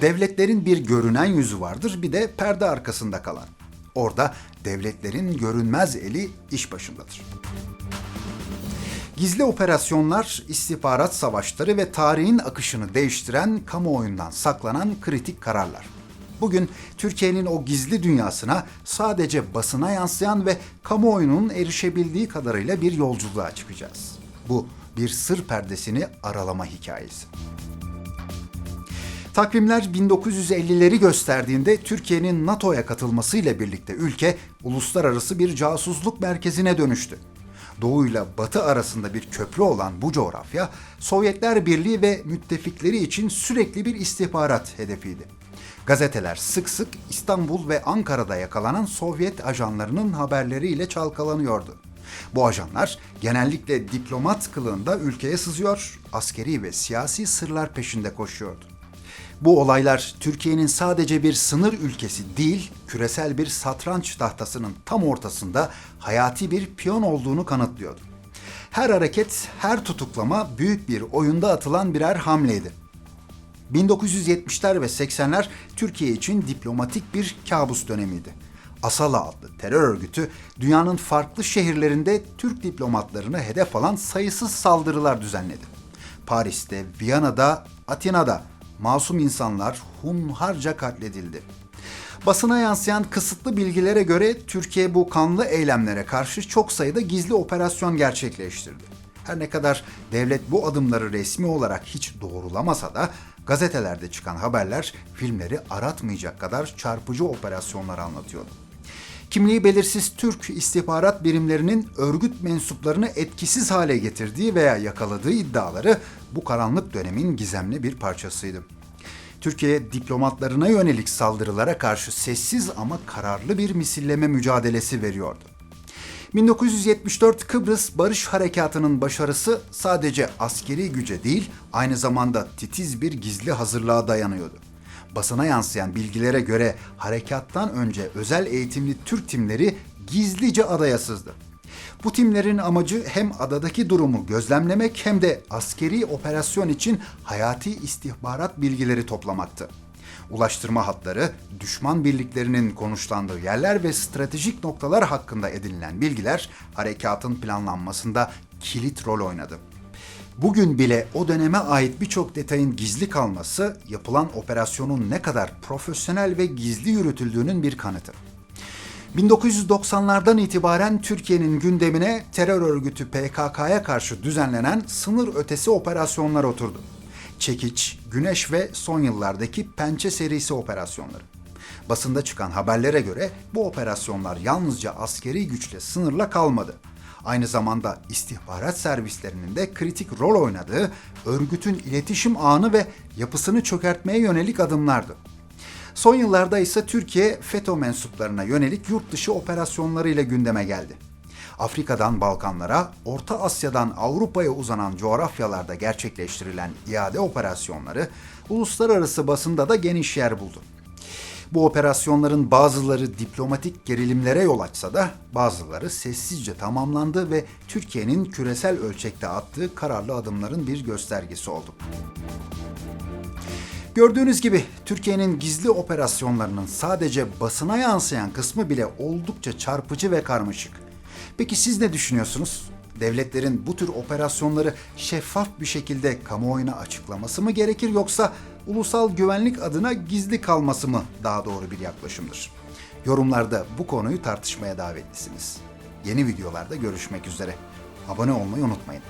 Devletlerin bir görünen yüzü vardır, bir de perde arkasında kalan. Orada devletlerin görünmez eli iş başındadır. Gizli operasyonlar, istihbarat savaşları ve tarihin akışını değiştiren kamuoyundan saklanan kritik kararlar. Bugün Türkiye'nin o gizli dünyasına sadece basına yansıyan ve kamuoyunun erişebildiği kadarıyla bir yolculuğa çıkacağız. Bu bir sır perdesini aralama hikayesi. Takvimler 1950'leri gösterdiğinde Türkiye'nin NATO'ya katılmasıyla birlikte ülke uluslararası bir casusluk merkezine dönüştü. Doğu ile Batı arasında bir köprü olan bu coğrafya Sovyetler Birliği ve müttefikleri için sürekli bir istihbarat hedefiydi. Gazeteler sık sık İstanbul ve Ankara'da yakalanan Sovyet ajanlarının haberleriyle çalkalanıyordu. Bu ajanlar genellikle diplomat kılığında ülkeye sızıyor, askeri ve siyasi sırlar peşinde koşuyordu. Bu olaylar Türkiye'nin sadece bir sınır ülkesi değil, küresel bir satranç tahtasının tam ortasında hayati bir piyon olduğunu kanıtlıyordu. Her hareket, her tutuklama büyük bir oyunda atılan birer hamleydi. 1970'ler ve 80'ler Türkiye için diplomatik bir kabus dönemiydi. Asala adlı terör örgütü dünyanın farklı şehirlerinde Türk diplomatlarını hedef alan sayısız saldırılar düzenledi. Paris'te, Viyana'da, Atina'da masum insanlar hunharca katledildi. Basına yansıyan kısıtlı bilgilere göre Türkiye bu kanlı eylemlere karşı çok sayıda gizli operasyon gerçekleştirdi. Her ne kadar devlet bu adımları resmi olarak hiç doğrulamasa da gazetelerde çıkan haberler filmleri aratmayacak kadar çarpıcı operasyonlar anlatıyordu. Kimliği belirsiz Türk istihbarat birimlerinin örgüt mensuplarını etkisiz hale getirdiği veya yakaladığı iddiaları bu karanlık dönemin gizemli bir parçasıydı. Türkiye diplomatlarına yönelik saldırılara karşı sessiz ama kararlı bir misilleme mücadelesi veriyordu. 1974 Kıbrıs Barış Harekatı'nın başarısı sadece askeri güce değil, aynı zamanda titiz bir gizli hazırlığa dayanıyordu. Basına yansıyan bilgilere göre harekattan önce özel eğitimli Türk timleri gizlice adaya sızdı. Bu timlerin amacı hem adadaki durumu gözlemlemek hem de askeri operasyon için hayati istihbarat bilgileri toplamaktı. Ulaştırma hatları, düşman birliklerinin konuşlandığı yerler ve stratejik noktalar hakkında edinilen bilgiler harekatın planlanmasında kilit rol oynadı. Bugün bile o döneme ait birçok detayın gizli kalması yapılan operasyonun ne kadar profesyonel ve gizli yürütüldüğünün bir kanıtı. 1990'lardan itibaren Türkiye'nin gündemine terör örgütü PKK'ya karşı düzenlenen sınır ötesi operasyonlar oturdu. Çekiç, Güneş ve son yıllardaki Pençe serisi operasyonları. Basında çıkan haberlere göre bu operasyonlar yalnızca askeri güçle sınırla kalmadı. Aynı zamanda istihbarat servislerinin de kritik rol oynadığı örgütün iletişim ağını ve yapısını çökertmeye yönelik adımlardı. Son yıllarda ise Türkiye FETÖ mensuplarına yönelik yurt dışı operasyonlarıyla gündeme geldi. Afrika'dan Balkanlara, Orta Asya'dan Avrupa'ya uzanan coğrafyalarda gerçekleştirilen iade operasyonları uluslararası basında da geniş yer buldu. Bu operasyonların bazıları diplomatik gerilimlere yol açsa da bazıları sessizce tamamlandı ve Türkiye'nin küresel ölçekte attığı kararlı adımların bir göstergesi oldu. Gördüğünüz gibi Türkiye'nin gizli operasyonlarının sadece basına yansıyan kısmı bile oldukça çarpıcı ve karmaşık. Peki siz ne düşünüyorsunuz? Devletlerin bu tür operasyonları şeffaf bir şekilde kamuoyuna açıklaması mı gerekir yoksa ulusal güvenlik adına gizli kalması mı daha doğru bir yaklaşımdır? Yorumlarda bu konuyu tartışmaya davetlisiniz. Yeni videolarda görüşmek üzere. Abone olmayı unutmayın.